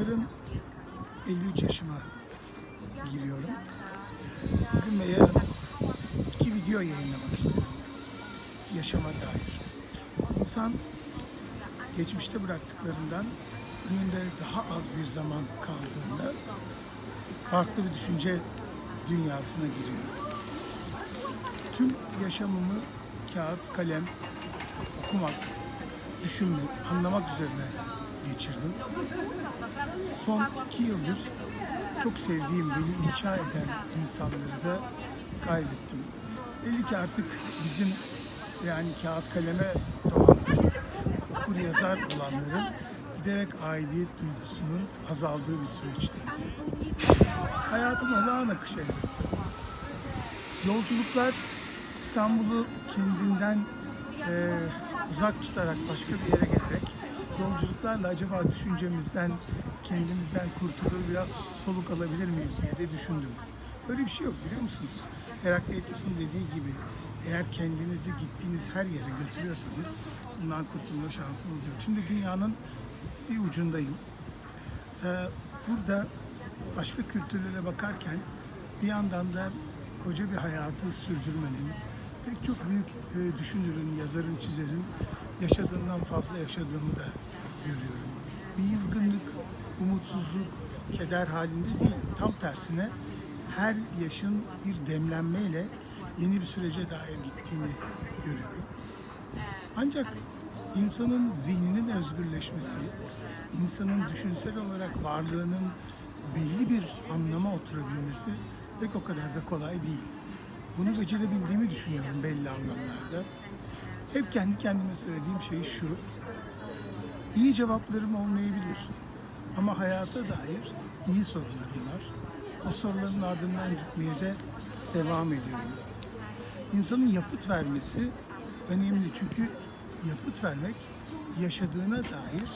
Yarın 53 yaşıma giriyorum. Bugün ve yarın iki video yayınlamak istedim. Yaşama dair. İnsan geçmişte bıraktıklarından önünde daha az bir zaman kaldığında farklı bir düşünce dünyasına giriyor. Tüm yaşamımı kağıt, kalem, okumak, düşünmek, anlamak üzerine geçirdim. Son iki yıldır çok sevdiğim, beni inşa eden insanları da kaybettim. Belli ki artık bizim yani kağıt kaleme doğanların, okur yazar olanların giderek aidiyet duygusunun azaldığı bir süreçteyiz. Hayatın olağan akışı elbette. Yolculuklar İstanbul'u kendinden eee, uzak tutarak başka bir yere gelerek yolculuklarla acaba düşüncemizden, kendimizden kurtulur biraz soluk alabilir miyiz diye de düşündüm. Böyle bir şey yok biliyor musunuz? Herakleitos'un dediği gibi eğer kendinizi gittiğiniz her yere götürüyorsanız bundan kurtulma şansınız yok. Şimdi dünyanın bir ucundayım. Ee, burada başka kültürlere bakarken bir yandan da koca bir hayatı sürdürmenin, pek çok büyük e, düşünürün, yazarın, çizerin yaşadığından fazla yaşadığımı da görüyorum. Bir yılgınlık, umutsuzluk, keder halinde değil. Tam tersine her yaşın bir demlenmeyle yeni bir sürece dair gittiğini görüyorum. Ancak insanın zihninin özgürleşmesi, insanın düşünsel olarak varlığının belli bir anlama oturabilmesi pek o kadar da kolay değil. Bunu becerebildiğimi düşünüyorum belli anlamlarda. Hep kendi kendime söylediğim şey şu. İyi cevaplarım olmayabilir. Ama hayata dair iyi sorularım var. O soruların ardından gitmeye de devam ediyorum. İnsanın yapıt vermesi önemli çünkü yapıt vermek yaşadığına dair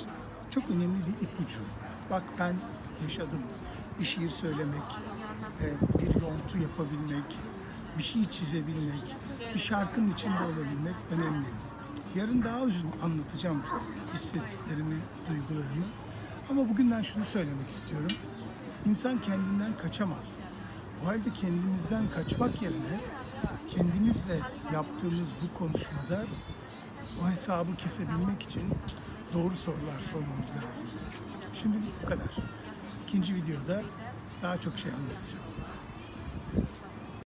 çok önemli bir ipucu. Bak ben yaşadım. Bir şiir söylemek, e, bir yontu yapabilmek, bir şey çizebilmek, bir şarkının içinde olabilmek önemli. Yarın daha uzun anlatacağım hissettiklerimi, duygularımı. Ama bugünden şunu söylemek istiyorum. İnsan kendinden kaçamaz. O halde kendimizden kaçmak yerine kendimizle yaptığımız bu konuşmada o hesabı kesebilmek için doğru sorular sormamız lazım. Şimdilik bu kadar. İkinci videoda daha çok şey anlatacağım.